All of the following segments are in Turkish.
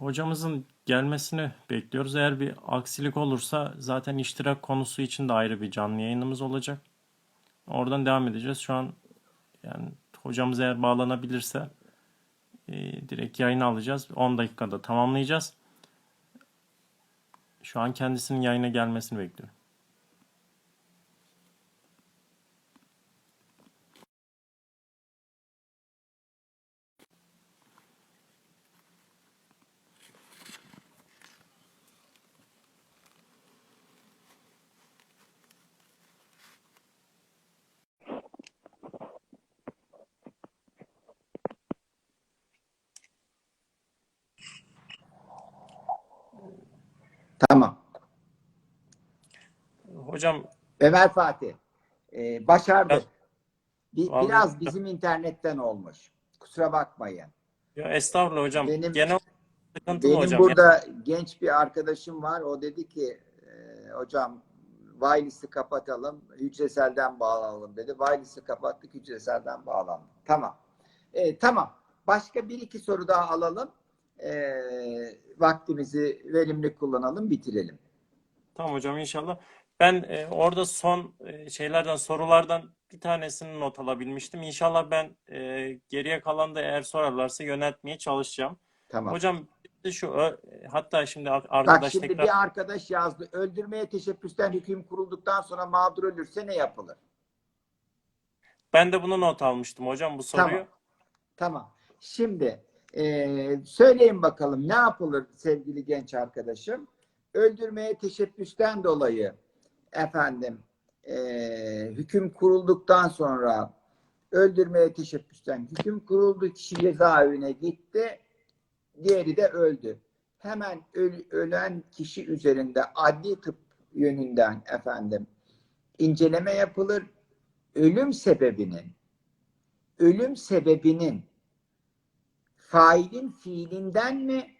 Hocamızın gelmesini bekliyoruz. Eğer bir aksilik olursa zaten iştirak konusu için de ayrı bir canlı yayınımız olacak. Oradan devam edeceğiz. Şu an yani hocamız eğer bağlanabilirse e, direkt yayını alacağız. 10 dakikada tamamlayacağız. Şu an kendisinin yayına gelmesini bekliyorum. Tamam. Hocam Ömer Fatih. Ee, başardık. Bir, Vallahi- biraz bizim internetten olmuş. Kusura bakmayın. ya estağfurullah hocam. Benim- Genel Benim hocam. burada genç bir arkadaşım var. O dedi ki e, hocam wireless'ı kapatalım, hücreselden bağlanalım dedi. Wireless'ı kapattık, hücreselden bağlandık. Tamam. E, tamam. Başka bir iki soru daha alalım. E, vaktimizi verimli kullanalım, bitirelim. Tamam hocam inşallah. Ben e, orada son e, şeylerden sorulardan bir tanesini not alabilmiştim. İnşallah ben e, geriye kalan da eğer sorarlarsa yöneltmeye çalışacağım. Tamam. Hocam şu hatta şimdi ar- Bak arkadaş şimdi tekrar bir arkadaş yazdı. Öldürmeye teşebbüsten hüküm kurulduktan sonra mağdur ölürse ne yapılır? ben de bunu not almıştım hocam bu soruyu. Tamam. Tamam. Şimdi eee, söyleyin bakalım ne yapılır sevgili genç arkadaşım? Öldürmeye teşebbüsten dolayı efendim eee, hüküm kurulduktan sonra öldürmeye teşebbüsten hüküm kuruldu. Kişi cezaevine gitti. Diğeri de öldü. Hemen öl- ölen kişi üzerinde adli tıp yönünden efendim inceleme yapılır. Ölüm sebebinin ölüm sebebinin failin fiilinden mi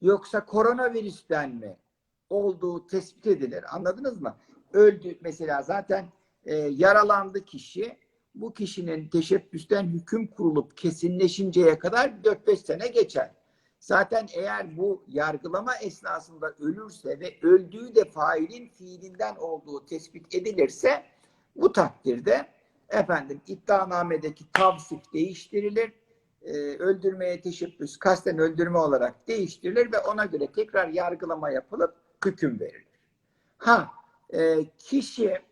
yoksa koronavirüsten mi olduğu tespit edilir. Anladınız mı? Öldü mesela zaten e, yaralandı kişi. Bu kişinin teşebbüsten hüküm kurulup kesinleşinceye kadar 4-5 sene geçer. Zaten eğer bu yargılama esnasında ölürse ve öldüğü de failin fiilinden olduğu tespit edilirse bu takdirde efendim iddianamedeki tavsif değiştirilir. Ee, öldürmeye teşebbüs kasten öldürme olarak değiştirilir ve ona göre tekrar yargılama yapılıp hüküm verilir. Ha e, kişi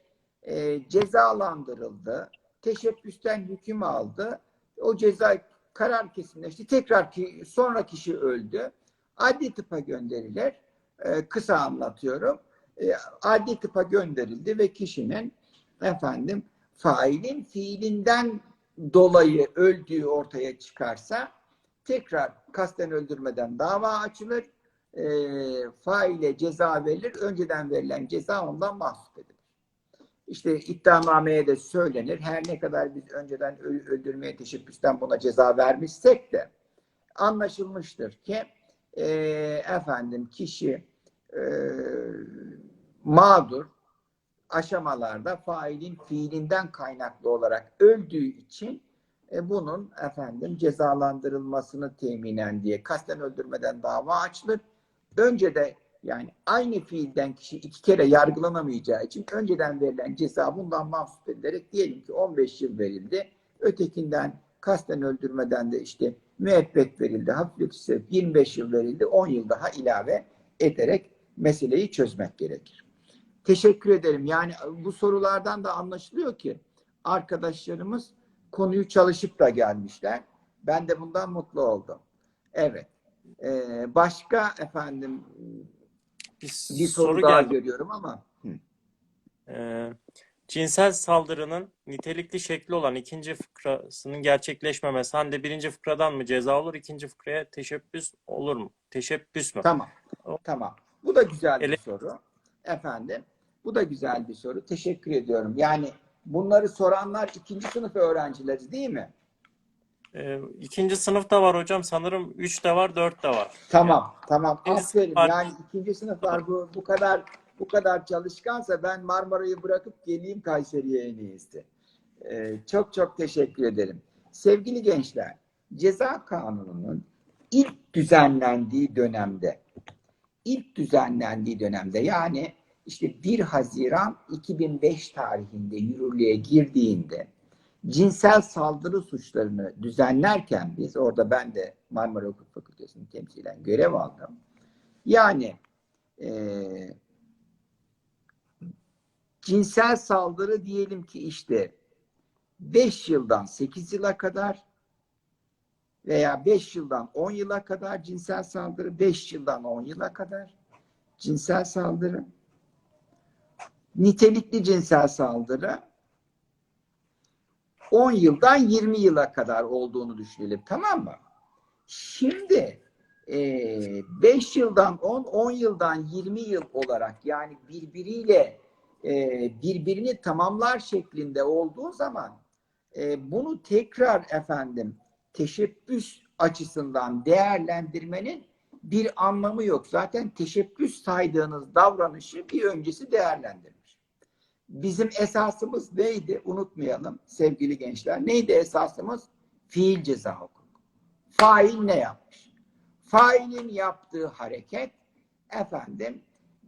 e, cezalandırıldı, teşebbüsten hüküm aldı, o ceza karar kesinleşti, tekrar ki sonra kişi öldü, adli tıpa gönderilir. E, kısa anlatıyorum. E, adli tıpa gönderildi ve kişinin efendim failin fiilinden dolayı öldüğü ortaya çıkarsa tekrar kasten öldürmeden dava açılır. E, faile ceza verilir. Önceden verilen ceza ondan mahsup edilir. İşte iddianameye de söylenir. Her ne kadar biz önceden öldürmeye teşebbüsten buna ceza vermişsek de anlaşılmıştır ki e, efendim kişi e, mağdur aşamalarda failin fiilinden kaynaklı olarak öldüğü için e, bunun efendim cezalandırılmasını teminen diye kasten öldürmeden dava açılır. Önce de yani aynı fiilden kişi iki kere yargılanamayacağı için önceden verilen ceza bundan mahsup edilerek diyelim ki 15 yıl verildi. Ötekinden kasten öldürmeden de işte müebbet verildi. Hafiflik ise 25 yıl verildi. 10 yıl daha ilave ederek meseleyi çözmek gerekir. Teşekkür ederim. Yani bu sorulardan da anlaşılıyor ki arkadaşlarımız konuyu çalışıp da gelmişler. Ben de bundan mutlu oldum. Evet. Ee, başka efendim Bir bir soru, soru daha geldi. görüyorum ama. Ee, cinsel saldırının nitelikli şekli olan ikinci fıkrasının gerçekleşmemesi Hande birinci fıkradan mı ceza olur, ikinci fıkraya teşebbüs olur mu? Teşebbüs mü? Tamam. Tamam. Bu da güzel bir Ele- soru. Efendim. Bu da güzel bir soru. Teşekkür ediyorum. Yani bunları soranlar ikinci sınıf öğrencileri değil mi? Ee, ikinci sınıfta var hocam. Sanırım üç de var, dört de var. Tamam, tamam. ikinci Aferin. sınıflar- Yani ikinci sınıflar bu bu kadar bu kadar çalışkansa ben Marmara'yı bırakıp geleyim Kayseri'ye en iyisi. Ee, çok çok teşekkür ederim. Sevgili gençler, ceza kanununun ilk düzenlendiği dönemde ilk düzenlendiği dönemde yani işte 1 Haziran 2005 tarihinde yürürlüğe girdiğinde cinsel saldırı suçlarını düzenlerken biz orada ben de Marmara Hukuk Fakültesi'ni temsilen görev aldım. Yani eee cinsel saldırı diyelim ki işte 5 yıldan 8 yıla kadar veya 5 yıldan 10 yıla kadar cinsel saldırı, 5 yıldan 10 yıla kadar cinsel saldırı, nitelikli cinsel saldırı 10 yıldan 20 yıla kadar olduğunu düşünelim. Tamam mı? Şimdi 5 yıldan 10, 10 yıldan 20 yıl olarak yani birbiriyle e, birbirini tamamlar şeklinde olduğu zaman e, bunu tekrar efendim teşebbüs açısından değerlendirmenin bir anlamı yok. Zaten teşebbüs saydığınız davranışı bir öncesi değerlendirmiş. Bizim esasımız neydi? Unutmayalım sevgili gençler. Neydi esasımız? Fiil ceza hukuku. Fail ne yapmış? Failin yaptığı hareket efendim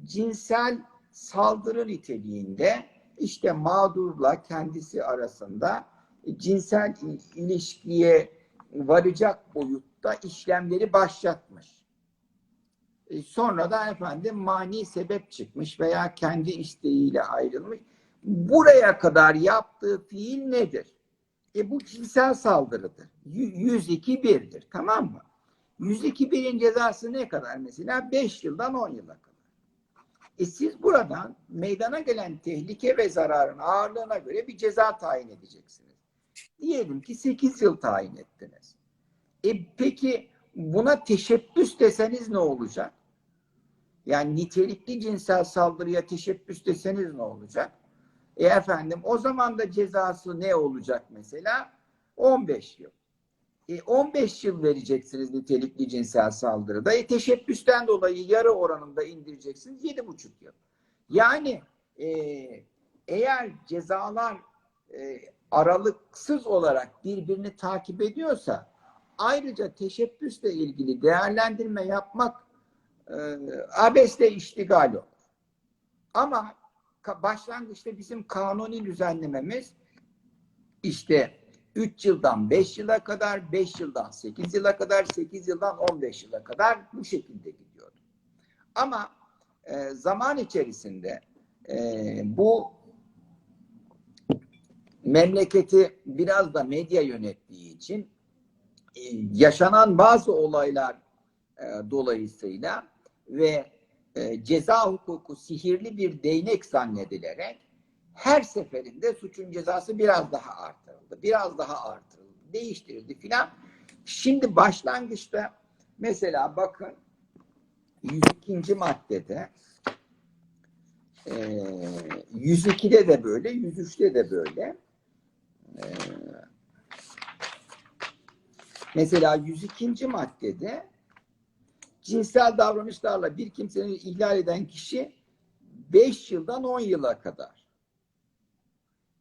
cinsel saldırı niteliğinde işte mağdurla kendisi arasında cinsel ilişkiye varacak boyutta işlemleri başlatmış. E, Sonra da efendim mani sebep çıkmış veya kendi isteğiyle ayrılmış. Buraya kadar yaptığı fiil nedir? E bu cinsel saldırıdır. Y- 102 birdir. Tamam mı? 102 birin cezası ne kadar mesela? 5 yıldan 10 yıla kadar. E siz buradan meydana gelen tehlike ve zararın ağırlığına göre bir ceza tayin edeceksiniz. Diyelim ki 8 yıl tayin ettiniz. E peki buna teşebbüs deseniz ne olacak? Yani nitelikli cinsel saldırıya teşebbüs deseniz ne olacak? E efendim o zaman da cezası ne olacak mesela? 15 yıl. E 15 yıl vereceksiniz nitelikli cinsel saldırıda. E teşebbüsten dolayı yarı oranında indireceksiniz 7,5 yıl. Yani e, eğer cezalar e, aralıksız olarak birbirini takip ediyorsa ayrıca teşebbüsle ilgili değerlendirme yapmak e, abesle iştigal olur. Ama başlangıçta bizim kanuni düzenlememiz işte 3 yıldan 5 yıla kadar, 5 yıldan 8 yıla kadar, 8 yıldan 15 yıla kadar bu şekilde gidiyordu. Ama e, zaman içerisinde e, bu memleketi biraz da medya yönettiği için e, yaşanan bazı olaylar e, dolayısıyla ve e, ceza hukuku sihirli bir değnek zannedilerek her seferinde suçun cezası biraz daha artırıldı. Biraz daha artırıldı. Değiştirildi filan. Şimdi başlangıçta mesela bakın 102. maddede e, 102'de de böyle, 103'te de böyle. E, mesela 102. maddede cinsel davranışlarla bir kimsenin ihlal eden kişi 5 yıldan 10 yıla kadar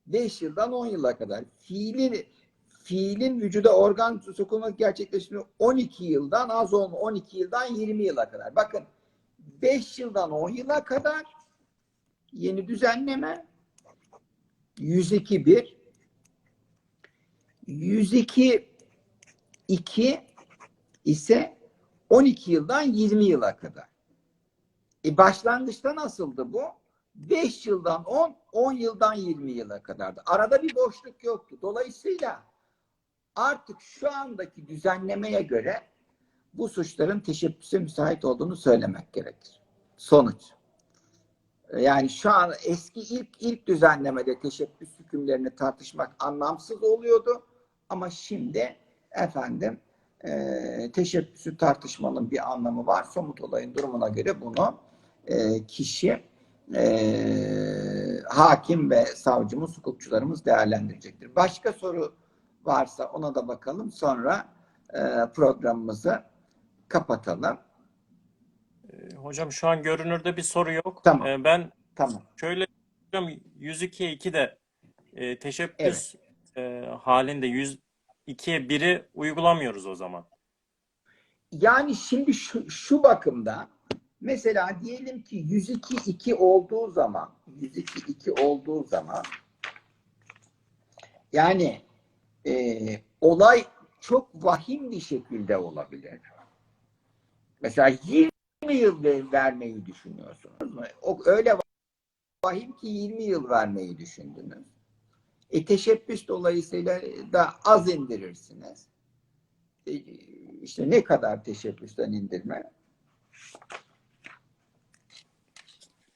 5 yıldan 10 yıla kadar fiilin fiilin vücuda organ sokulması gerçekleşimi 12 yıldan az olma 12 yıldan 20 yıla kadar. Bakın 5 yıldan 10 yıla kadar yeni düzenleme 102 1 102 2 ise 12 yıldan 20 yıla kadar. E başlangıçta nasıldı bu? 5 yıldan 10, 10 yıldan 20 yıla kadardı. Arada bir boşluk yoktu. Dolayısıyla artık şu andaki düzenlemeye göre bu suçların teşebbüse müsait olduğunu söylemek gerekir. Sonuç. Yani şu an eski ilk ilk düzenlemede teşebbüs hükümlerini tartışmak anlamsız oluyordu. Ama şimdi efendim e, teşebbüsü tartışmanın bir anlamı var. Somut olayın durumuna göre bunu e, kişi e, hakim ve savcımız, hukukçularımız değerlendirecektir. Başka soru varsa ona da bakalım. Sonra e, programımızı kapatalım. Hocam şu an görünürde bir soru yok. Tamam. Ee, ben Tamam. şöyle hocam 102'ye 2 de e, teşebbüs e, halinde 102'ye 1'i uygulamıyoruz o zaman. yani şimdi şu, şu bakımda mesela diyelim ki 102 2 olduğu zaman 102 2 olduğu zaman yani e, olay çok vahim bir şekilde olabilir. Mesela 20 yıl ver- vermeyi düşünüyorsunuz. O öyle vahim ki 20 yıl vermeyi düşündünüz. E, teşebbüs dolayısıyla da az indirirsiniz. E, işte ne kadar teşebbüsten indirme?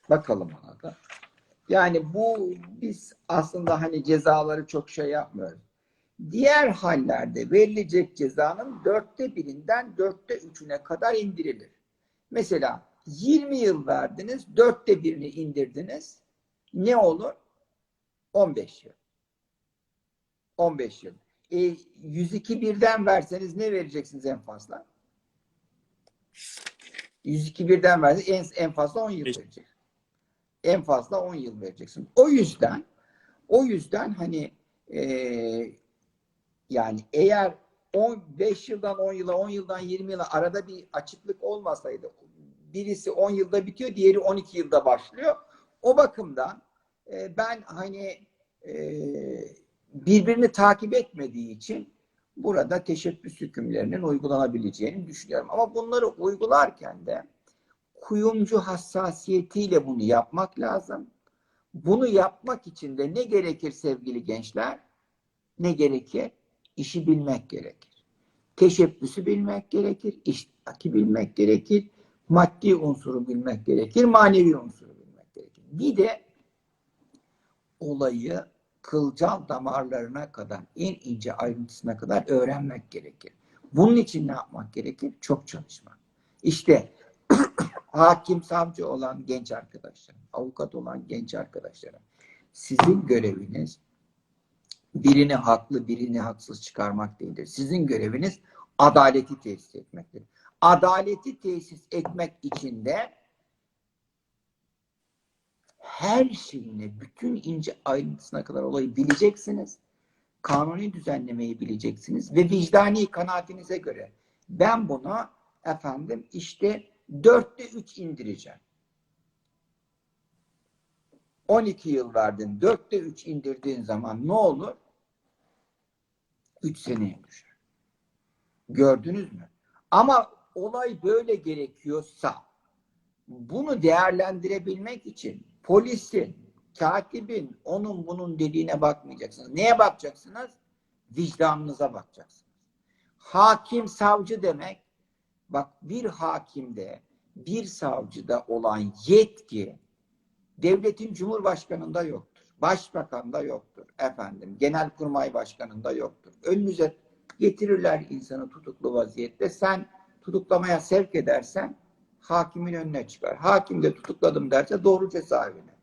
Bakalım ona da. Yani bu biz aslında hani cezaları çok şey yapmıyoruz. Diğer hallerde verilecek cezanın dörtte birinden dörtte üçüne kadar indirilir. Mesela 20 yıl verdiniz, dörtte birini indirdiniz. Ne olur? 15 yıl. 15 yıl. E, 102 birden verseniz ne vereceksiniz en fazla? 102 birden verseniz en, en fazla 10 yıl verecek. En fazla 10 yıl vereceksin. O yüzden o yüzden hani e, yani eğer 15 yıldan 10 yıla 10 yıldan 20 yıla arada bir açıklık olmasaydı birisi 10 yılda bitiyor diğeri 12 yılda başlıyor. O bakımdan e, ben hani e, birbirini takip etmediği için burada teşebbüs hükümlerinin uygulanabileceğini düşünüyorum. Ama bunları uygularken de kuyumcu hassasiyetiyle bunu yapmak lazım. Bunu yapmak için de ne gerekir sevgili gençler? Ne gerekir? İşi bilmek gerekir. Teşebbüsü bilmek gerekir. iştaki bilmek gerekir. Maddi unsuru bilmek gerekir. Manevi unsuru bilmek gerekir. Bir de olayı kılcal damarlarına kadar, en ince ayrıntısına kadar öğrenmek gerekir. Bunun için ne yapmak gerekir? Çok çalışmak. İşte hakim, savcı olan genç arkadaşlarım, avukat olan genç arkadaşlarım, sizin göreviniz birini haklı, birini haksız çıkarmak değildir. Sizin göreviniz adaleti tesis etmektir. Adaleti tesis etmek için de her şeyine, bütün ince ayrıntısına kadar olayı bileceksiniz. Kanuni düzenlemeyi bileceksiniz ve vicdani kanaatinize göre ben buna efendim işte dörtte üç indireceğim. 12 yıl verdin, dörtte üç indirdiğin zaman ne olur? 3 seneye düşer. Gördünüz mü? Ama olay böyle gerekiyorsa bunu değerlendirebilmek için polisin, katibin, onun bunun dediğine bakmayacaksınız. Neye bakacaksınız? Vicdanınıza bakacaksınız. Hakim, savcı demek bak bir hakimde, bir savcıda olan yetki devletin cumhurbaşkanında yoktur. Başbakanda yoktur. Efendim, genelkurmay başkanında yoktur. Önünüze getirirler insanı tutuklu vaziyette. Sen tutuklamaya sevk edersen hakimin önüne çıkar. Hakim de tutukladım derse doğru cezaevine.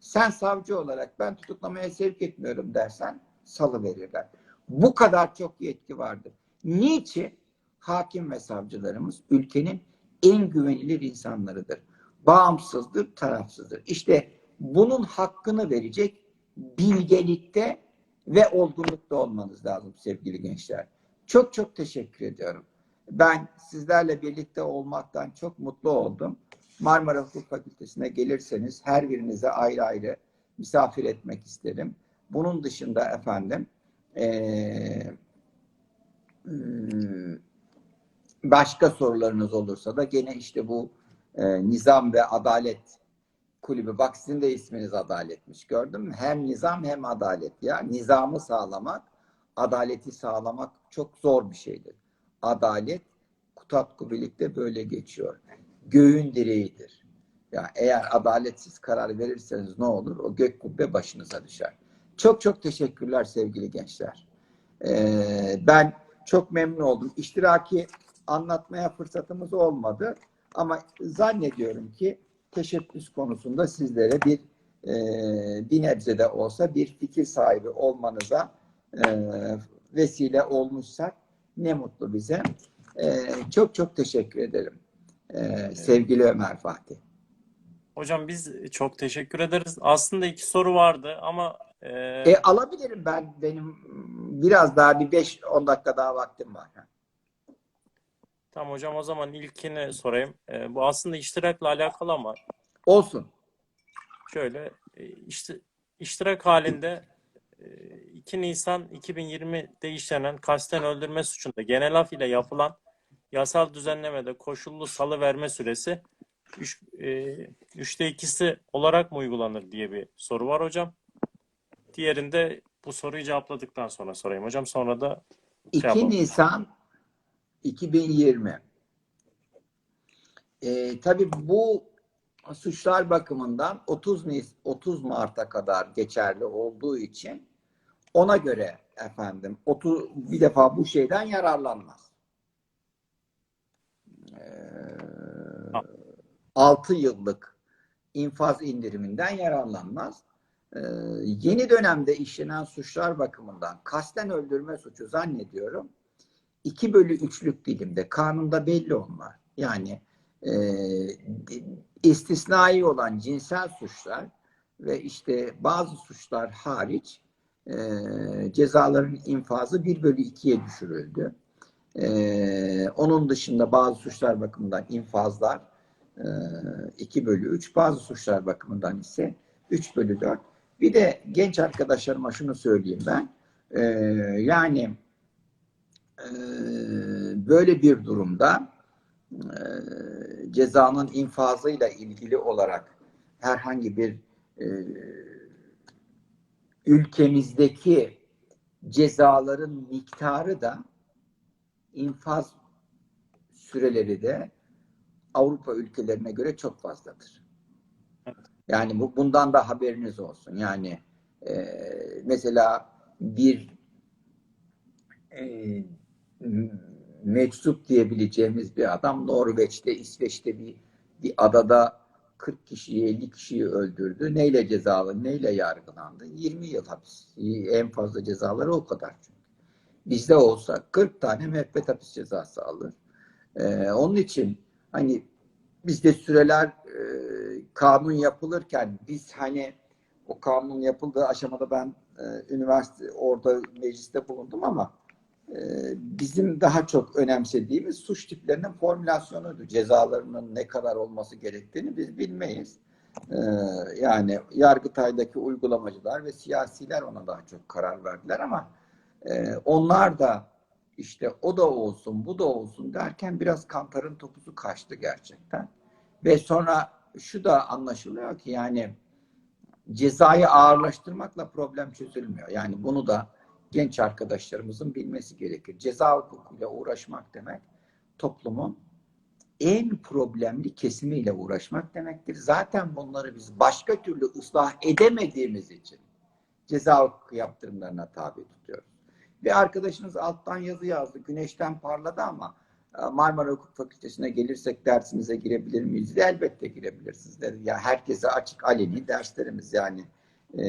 Sen savcı olarak ben tutuklamaya sevk etmiyorum dersen salı verirler. Bu kadar çok yetki vardır. Niçin? Hakim ve savcılarımız ülkenin en güvenilir insanlarıdır. Bağımsızdır, tarafsızdır. İşte bunun hakkını verecek bilgelikte ve olgunlukta olmanız lazım sevgili gençler. Çok çok teşekkür ediyorum. Ben sizlerle birlikte olmaktan çok mutlu oldum. Marmara Hukuk Fakültesi'ne gelirseniz her birinize ayrı ayrı misafir etmek isterim. Bunun dışında efendim hmm, başka sorularınız olursa da gene işte bu nizam ve adalet kulübü. Bak sizin de isminiz adaletmiş. Gördün mü? Hem nizam hem adalet. Ya nizamı sağlamak, adaleti sağlamak çok zor bir şeydir. Adalet Kutatku birlikte böyle geçiyor. Göğün direğidir. Ya eğer adaletsiz karar verirseniz ne olur? O gök kubbe başınıza düşer. Çok çok teşekkürler sevgili gençler. Ee, ben çok memnun oldum. İştiraki anlatmaya fırsatımız olmadı. Ama zannediyorum ki teşebbüs konusunda sizlere bir e, bir nebze de olsa bir fikir sahibi olmanıza e, vesile olmuşsak ne mutlu bize. E, çok çok teşekkür ederim. E, sevgili Ömer Fatih. Hocam biz çok teşekkür ederiz. Aslında iki soru vardı ama e, E, alabilirim ben. Benim biraz daha bir 5-10 dakika daha vaktim var. Tamam hocam o zaman ilkini sorayım. Ee, bu aslında iştirakla alakalı ama Olsun. şöyle e, işte iştirak halinde e, 2 Nisan 2020'de işlenen kasten öldürme suçunda genel af ile yapılan yasal düzenlemede koşullu salı verme süresi 3, üçte ikisi olarak mı uygulanır diye bir soru var hocam. Diğerinde bu soruyu cevapladıktan sonra sorayım hocam. Sonra da 2 yapalım. Nisan 2020. Ee, tabii bu suçlar bakımından 30 Nis 30 Mart'a kadar geçerli olduğu için ona göre efendim 30 bir defa bu şeyden yararlanmaz. Ee, 6 yıllık infaz indiriminden yararlanmaz. Ee, yeni dönemde işlenen suçlar bakımından kasten öldürme suçu zannediyorum 2 bölü 3'lük dilimde kanunda belli onlar. Yani e, istisnai olan cinsel suçlar ve işte bazı suçlar hariç e, cezaların infazı 1 bölü 2'ye düşürüldü. E, onun dışında bazı suçlar bakımından infazlar e, 2 bölü 3, bazı suçlar bakımından ise 3 bölü 4. Bir de genç arkadaşlarıma şunu söyleyeyim ben. E, yani e, böyle bir durumda e, cezanın infazıyla ilgili olarak herhangi bir e, ülkemizdeki cezaların miktarı da infaz süreleri de Avrupa ülkelerine göre çok fazladır. Yani bu bundan da haberiniz olsun. Yani e, mesela bir e, meczup diyebileceğimiz bir adam Norveç'te, İsveç'te bir, bir adada 40 kişiyi, 50 kişiyi öldürdü. Neyle cezalı, neyle yargılandı? 20 yıl hapis. En fazla cezaları o kadar çünkü. Bizde olsa 40 tane müebbet hapis cezası alır. Ee, onun için hani bizde süreler e, kanun yapılırken biz hani o kanun yapıldığı aşamada ben e, üniversite orada mecliste bulundum ama bizim daha çok önemsediğimiz suç tiplerinin formülasyonuydu. Cezalarının ne kadar olması gerektiğini biz bilmeyiz. E, yani Yargıtay'daki uygulamacılar ve siyasiler ona daha çok karar verdiler ama e, onlar da işte o da olsun, bu da olsun derken biraz kantarın topuzu kaçtı gerçekten. Ve sonra şu da anlaşılıyor ki yani cezayı ağırlaştırmakla problem çözülmüyor. Yani bunu da genç arkadaşlarımızın bilmesi gerekir. Ceza hukukuyla uğraşmak demek toplumun en problemli kesimiyle uğraşmak demektir. Zaten bunları biz başka türlü ıslah edemediğimiz için ceza hukuku yaptırımlarına tabi tutuyoruz. Bir arkadaşınız alttan yazı yazdı. Güneşten parladı ama e, Marmara Hukuk Fakültesine gelirsek dersinize girebilir miyiz? Elbette girebilirsiniz dedi. Ya herkese açık aleni derslerimiz yani e,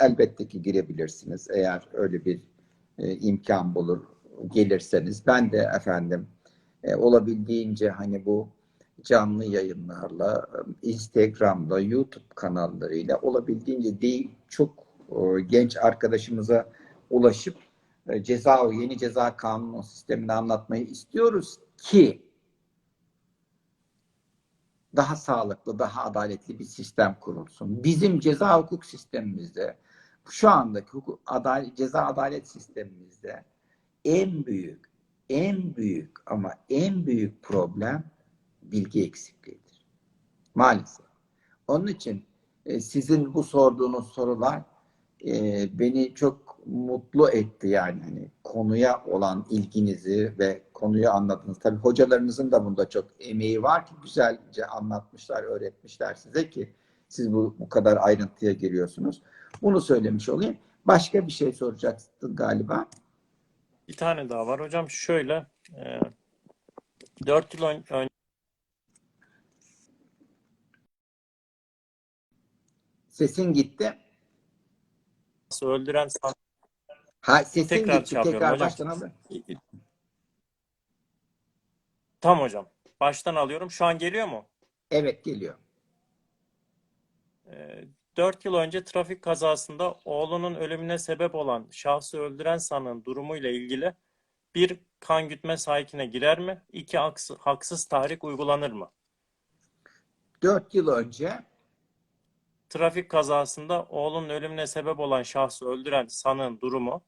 elbette ki girebilirsiniz eğer öyle bir e, imkan bulur gelirseniz. Ben de efendim e, olabildiğince hani bu canlı yayınlarla, e, Instagram'da, YouTube kanallarıyla olabildiğince değil çok e, genç arkadaşımıza ulaşıp e, ceza yeni ceza kanunu sistemini anlatmayı istiyoruz ki daha sağlıklı, daha adaletli bir sistem kurulsun. Bizim ceza hukuk sistemimizde şu andaki hukuk, adalet, ceza adalet sistemimizde en büyük, en büyük ama en büyük problem bilgi eksikliğidir. Maalesef. Onun için e, sizin bu sorduğunuz sorular e, beni çok mutlu etti yani hani konuya olan ilginizi ve konuyu anladınız. Tabii hocalarınızın da bunda çok emeği var ki güzelce anlatmışlar, öğretmişler size ki siz bu, bu kadar ayrıntıya giriyorsunuz. Bunu söylemiş olayım. Başka bir şey soracaktın galiba. bir tane daha var hocam. Şöyle e, 4 yıl ön- önce Sesin gitti. öldüren san- Ha sesin Tekrar gitti. şey Tekrar hocam. baştan alın. Tam hocam. Baştan alıyorum. Şu an geliyor mu? Evet geliyor. 4 yıl önce trafik kazasında oğlunun ölümüne sebep olan şahsı öldüren sanığın durumuyla ilgili Bir kan gütme sahikine girer mi? İki haks- haksız tahrik uygulanır mı? 4 yıl önce Trafik kazasında oğlunun ölümüne sebep olan şahsı öldüren sanığın durumu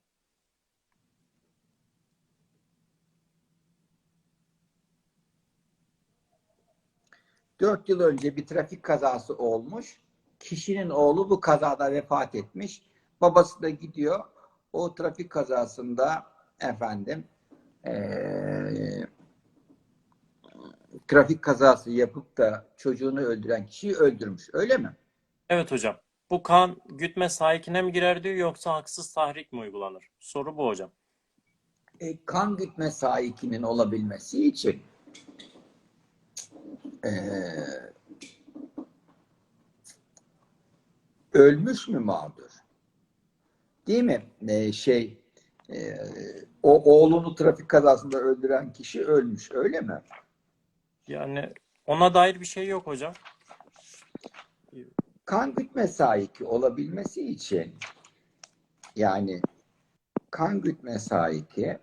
Dört yıl önce bir trafik kazası olmuş. Kişinin oğlu bu kazada vefat etmiş. Babası da gidiyor. O trafik kazasında efendim eee, trafik kazası yapıp da çocuğunu öldüren kişiyi öldürmüş. Öyle mi? Evet hocam. Bu kan gütme sahikine mi girer diyor yoksa haksız tahrik mi uygulanır? Soru bu hocam. E, kan gütme sahikinin olabilmesi için e, ölmüş mü mağdur? Değil mi? E, şey e, o oğlunu trafik kazasında öldüren kişi ölmüş. Öyle mi? Yani ona dair bir şey yok hocam. Kan gütme sahiki olabilmesi için yani kan gütme sahiki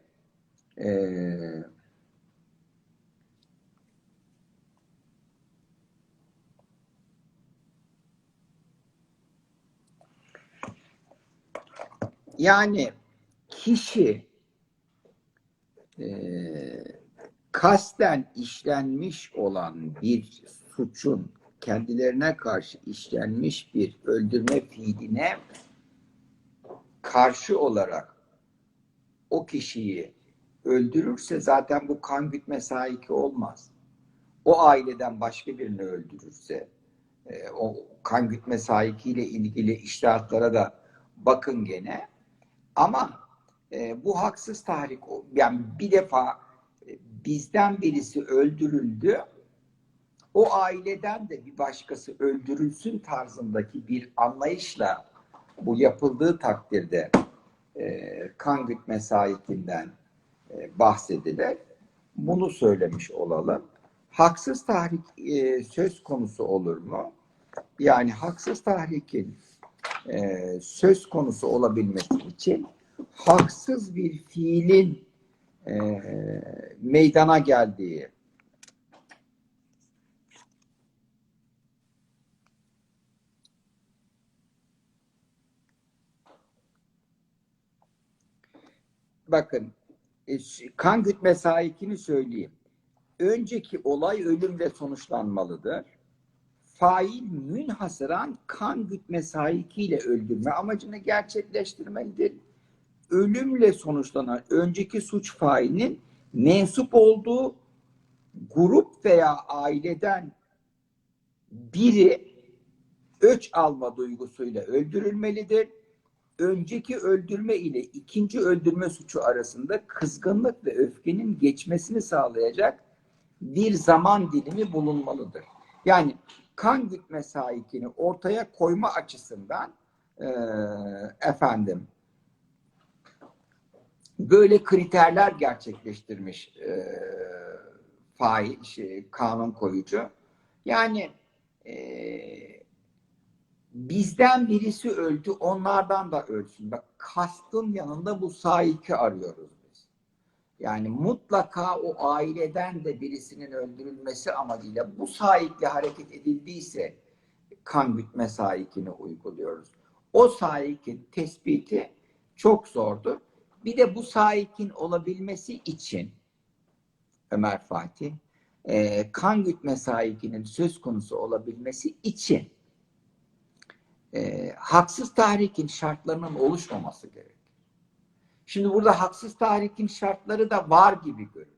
yani kişi e, kasten işlenmiş olan bir suçun kendilerine karşı işlenmiş bir öldürme fiiline karşı olarak o kişiyi öldürürse zaten bu kan gütme sahiki olmaz. O aileden başka birini öldürürse e, o kan gütme sahikiyle ilgili iştahatlara da bakın gene. Ama e, bu haksız tahrik yani bir defa e, bizden birisi öldürüldü o aileden de bir başkası öldürülsün tarzındaki bir anlayışla bu yapıldığı takdirde e, kan gütme sahikinden e, bahsedilir. Bunu söylemiş olalım. Haksız tahrik e, söz konusu olur mu? Yani haksız tahrikin e, söz konusu olabilmesi için haksız bir fiilin e, meydana geldiği bakın e, kan gütme sahikini söyleyeyim. Önceki olay ölümle sonuçlanmalıdır. Fail münhasıran kan gütme sahikiyle öldürme amacını gerçekleştirmelidir. Ölümle sonuçlanan önceki suç failinin mensup olduğu grup veya aileden biri öç alma duygusuyla öldürülmelidir önceki öldürme ile ikinci öldürme suçu arasında kızgınlık ve öfkenin geçmesini sağlayacak bir zaman dilimi bulunmalıdır. Yani kan gütme sahikini ortaya koyma açısından e, efendim böyle kriterler gerçekleştirmiş e, fail, şey, kanun koyucu. Yani e, bizden birisi öldü, onlardan da ölsün. Bak kastın yanında bu sahiki arıyoruz. Yani mutlaka o aileden de birisinin öldürülmesi amacıyla bu sahikle hareket edildiyse kan gütme sahikini uyguluyoruz. O sahikin tespiti çok zordur. Bir de bu sahikin olabilmesi için Ömer Fatih e, kan gütme sahikinin söz konusu olabilmesi için e, haksız tahrikin şartlarının oluşmaması gerekir. Şimdi burada haksız tahrikin şartları da var gibi görünüyor.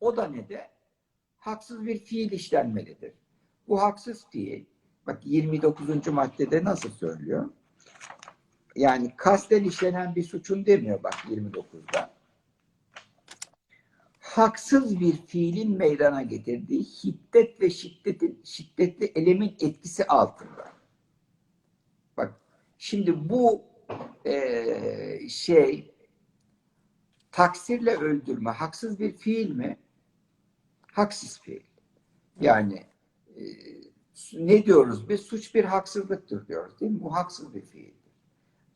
O da ne de? Haksız bir fiil işlenmelidir. Bu haksız fiil, bak 29. maddede nasıl söylüyor? Yani kasten işlenen bir suçun demiyor bak 29'da. Haksız bir fiilin meydana getirdiği şiddet ve şiddetin şiddetli elemin etkisi altında. Bak şimdi bu e, şey taksirle öldürme haksız bir fiil mi? Haksız fiil. Yani e, ne diyoruz biz? Suç bir haksızlıktır diyoruz değil mi? Bu haksız bir fiildir.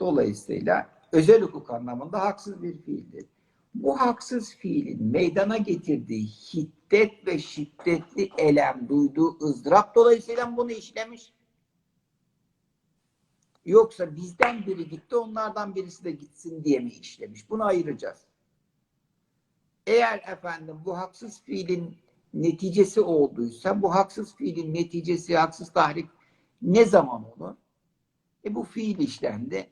Dolayısıyla özel hukuk anlamında haksız bir fiildir. Bu haksız fiilin meydana getirdiği hiddet ve şiddetli elem duyduğu ızdırap dolayısıyla bunu işlemiş. Yoksa bizden biri gitti onlardan birisi de gitsin diye mi işlemiş? Bunu ayıracağız. Eğer efendim bu haksız fiilin neticesi olduysa bu haksız fiilin neticesi haksız tahrik ne zaman olur? E bu fiil işlendi.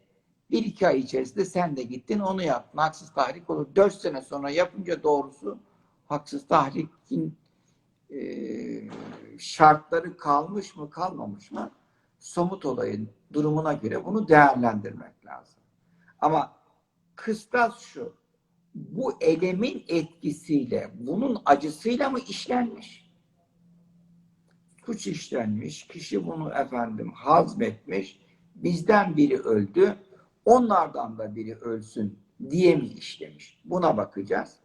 Bir iki ay içerisinde sen de gittin onu yaptın. Haksız tahrik olur. Dört sene sonra yapınca doğrusu haksız tahrikin e, şartları kalmış mı kalmamış mı? Somut olayın durumuna göre bunu değerlendirmek lazım. Ama kıstas şu. Bu elemin etkisiyle, bunun acısıyla mı işlenmiş? Suç işlenmiş, kişi bunu efendim hazmetmiş, bizden biri öldü, onlardan da biri ölsün diye mi işlemiş? Buna bakacağız.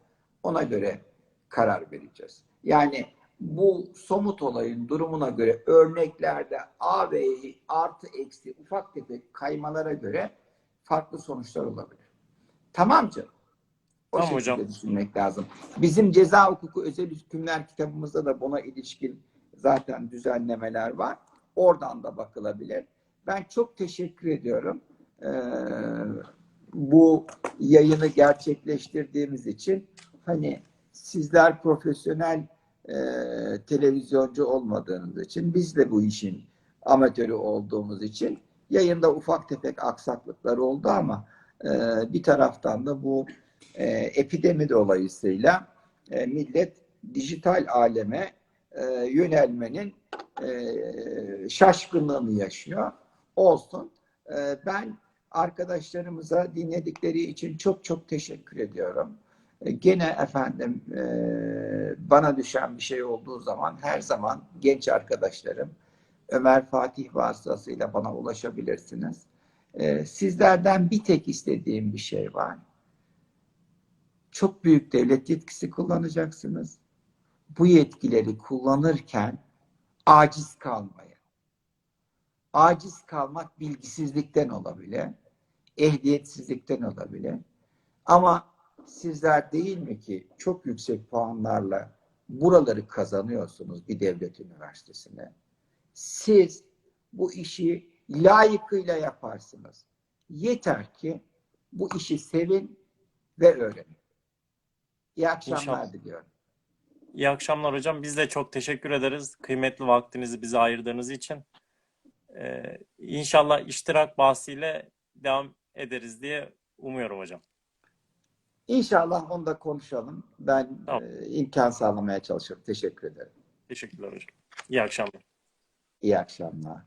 Ona göre karar vereceğiz. Yani bu somut olayın durumuna göre örneklerde A ve artı eksi ufak tefek kaymalara göre farklı sonuçlar olabilir. Tamam canım. O Tamam şekilde hocam. düşünmek lazım. Bizim ceza hukuku özel hükümler kitabımızda da buna ilişkin zaten düzenlemeler var. Oradan da bakılabilir. Ben çok teşekkür ediyorum. Ee, bu yayını gerçekleştirdiğimiz için hani sizler profesyonel e, televizyoncu olmadığınız için biz de bu işin amatörü olduğumuz için yayında ufak tefek aksaklıklar oldu ama e, bir taraftan da bu e, epidemi dolayısıyla e, millet dijital aleme e, yönelmenin şaşkınlığını yaşıyor. Olsun. Ben arkadaşlarımıza dinledikleri için çok çok teşekkür ediyorum. Gene efendim bana düşen bir şey olduğu zaman her zaman genç arkadaşlarım Ömer Fatih vasıtasıyla bana ulaşabilirsiniz. Sizlerden bir tek istediğim bir şey var. Çok büyük devlet yetkisi kullanacaksınız. Bu yetkileri kullanırken aciz kalmayın. Aciz kalmak bilgisizlikten olabilir, ehliyetsizlikten olabilir. Ama sizler değil mi ki çok yüksek puanlarla buraları kazanıyorsunuz bir devlet üniversitesine. Siz bu işi layıkıyla yaparsınız. Yeter ki bu işi sevin ve öğrenin. İyi akşamlar İnşallah. diliyorum. İyi akşamlar hocam. Biz de çok teşekkür ederiz. Kıymetli vaktinizi bize ayırdığınız için. Ee, inşallah iştirak bahsiyle devam ederiz diye umuyorum hocam. İnşallah onu da konuşalım. Ben Tamam. e, imkan sağlamaya çalışıyorum. Teşekkür ederim. Teşekkürler hocam. İyi akşamlar. İyi akşamlar.